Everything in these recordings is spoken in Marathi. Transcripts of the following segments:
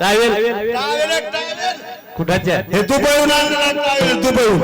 Towel towel towel. कुठाच्या हे तू पळून आणलं टावेल तू पळून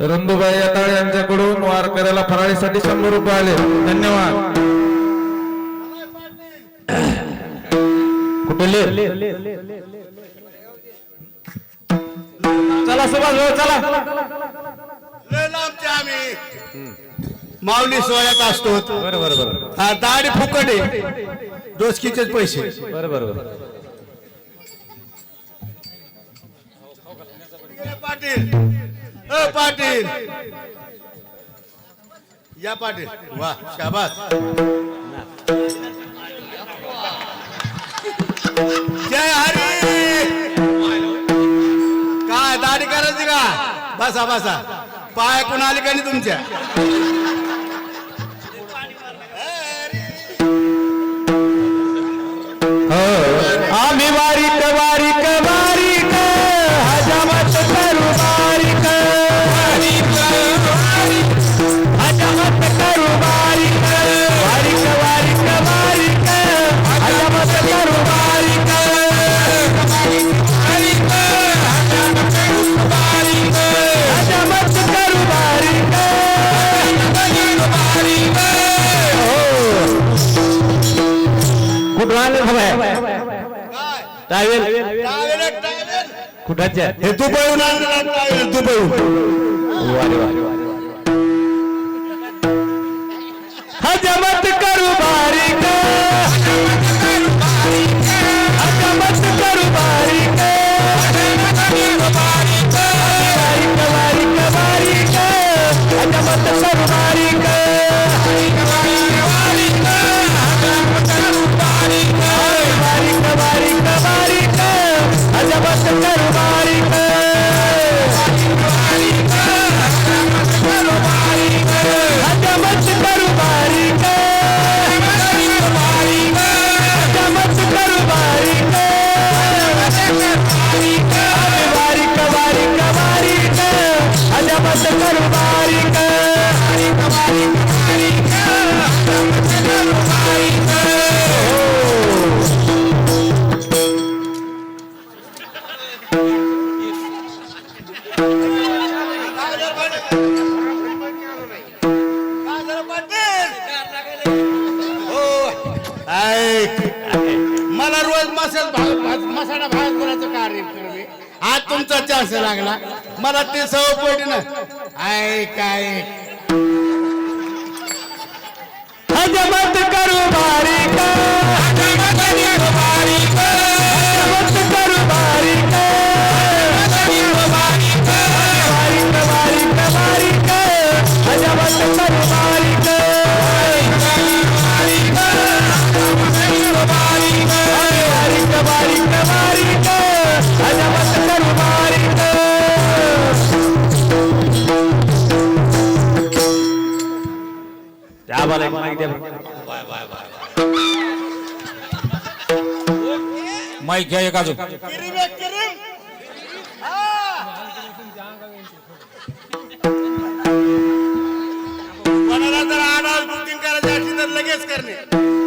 रंदुबाई याताळे यांच्याकडून वारकऱ्याला फराळीसाठी शंभर रुपये आले. धन्यवाद. कुठले चला सुभाष भाऊ चला. आम्ही. माऊली सोहळ्यात असतो. बरं बरं बरं. हा दाढी फुकट आहे. डोसकीचेच पैसे. बरं बरं बरं. ए, पाटील. अ पाटील. या पाटील. वा शाबास. जय हरी. काय दाढी करायची का? बसा बसा. पाय कुणाली का नाही तुमच्या? आम्ही वारीक वारीक वारीक आले हवाय. टावेल. कुठाच्या हे दुबईहून आणलं टावेल, दुबईहून वारे वारे हजमत करू बारीक चान्स लागला. मला ते सवय ना आय काय करू बारी माईक घ्या एक आडाल बुकिंग करायची असली तर लगेच करणे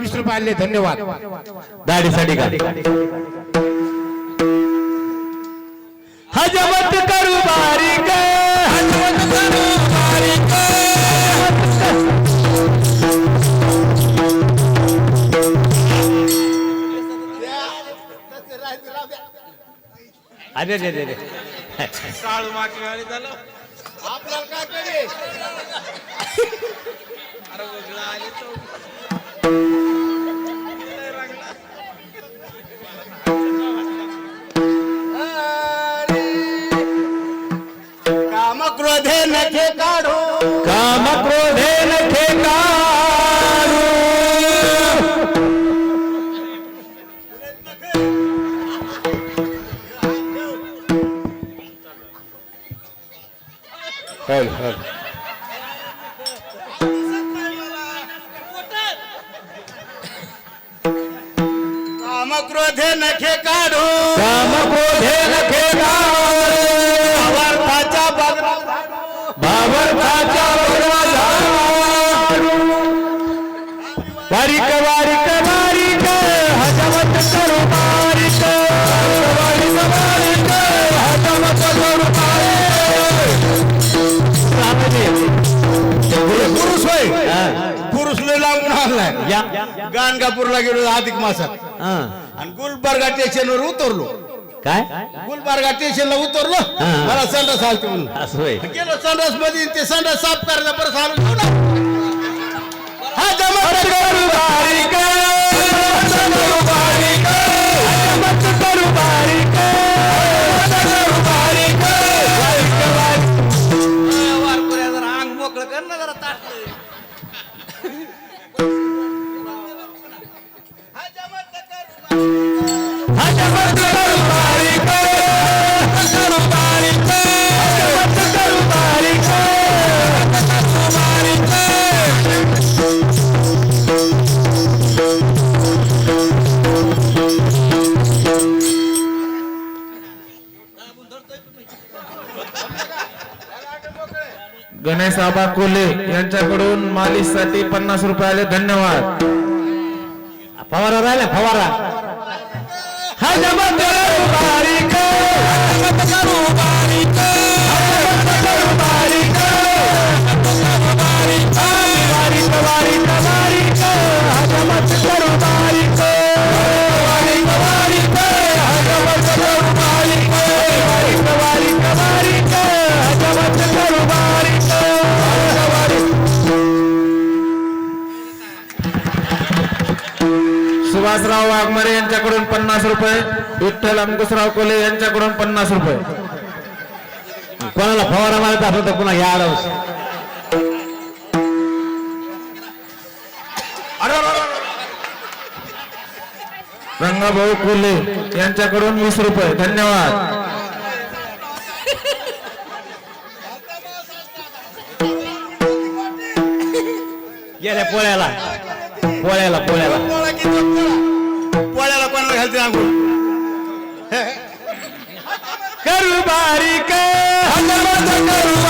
विष्णू पाहिले धन्यवाद दाढीसाठी का हजमत करू बारीक अरे रे रे रे काळू काय गाणगापूरला गेलो अधिक मासात. आणि गुलबर्गा स्टेशनवर उतरलो. काय? गुलबर्गा स्टेशनला उतरलो. मला संडास आलते म्हणून. गेलो संडासमध्ये ते संडास साफ करायला परत आलो. हा जमा- चाळीससाठी पन्नास रुपयाला धन्यवाद. फवारा राहिला फवारा. हा जमत करू बारीक सुभाषराव वाघमारे यांच्याकडून पन्नास रुपये विठ्ठल अंकुशराव कोले यांच्याकडून पन्नास रुपये. कोणाला फवारा मारत असलं तर पुन्हा या आडव. रंगाभाऊ कोल्हे यांच्याकडून वीस रुपये. धन्यवाद. गेल्या पोळ्याला. पोळ्याला पोळ्याला. घालते आंघोळ करू बारीक करू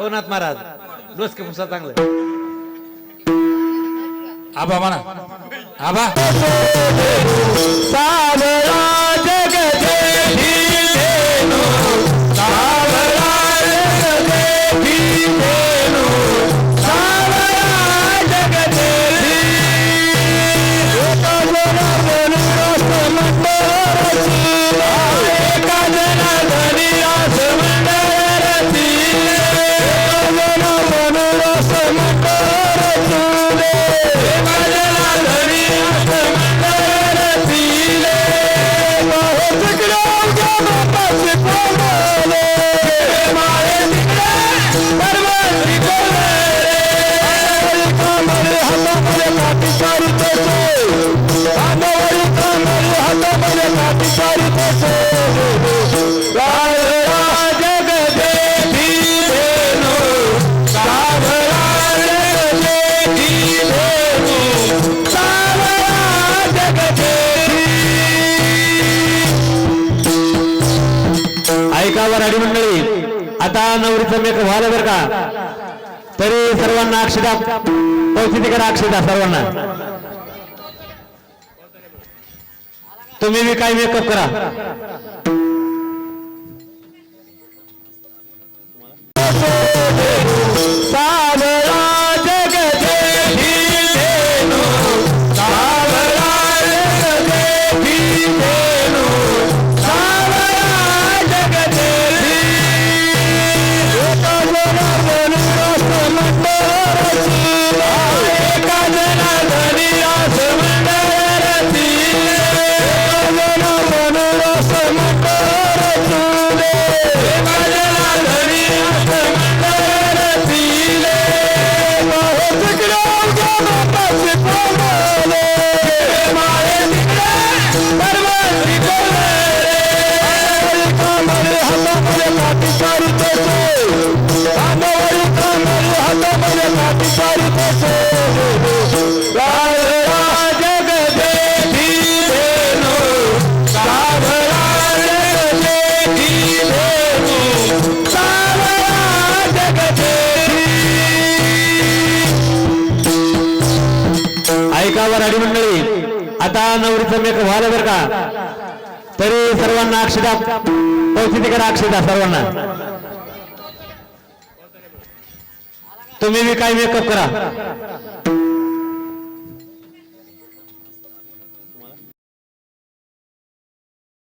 ओ नाथ महाराज. डोसके पुसा चांगलं. आबा म्हणा. आबा. मेकअप व्हायला बरं का? तरी सर्वांना अक्षदा परिस्थिती करा अक्षदा सर्वांना. तुम्ही बी काय मेकअप करा. चालेल गावावर आडी मंडळी आता नवरीचा मेकअप व्हायला बरं का? तरी सर्वांना अक्षदा परिस्थिती करा अक्षदा सर्वांना. तुम्ही बी काय मेकअप करा.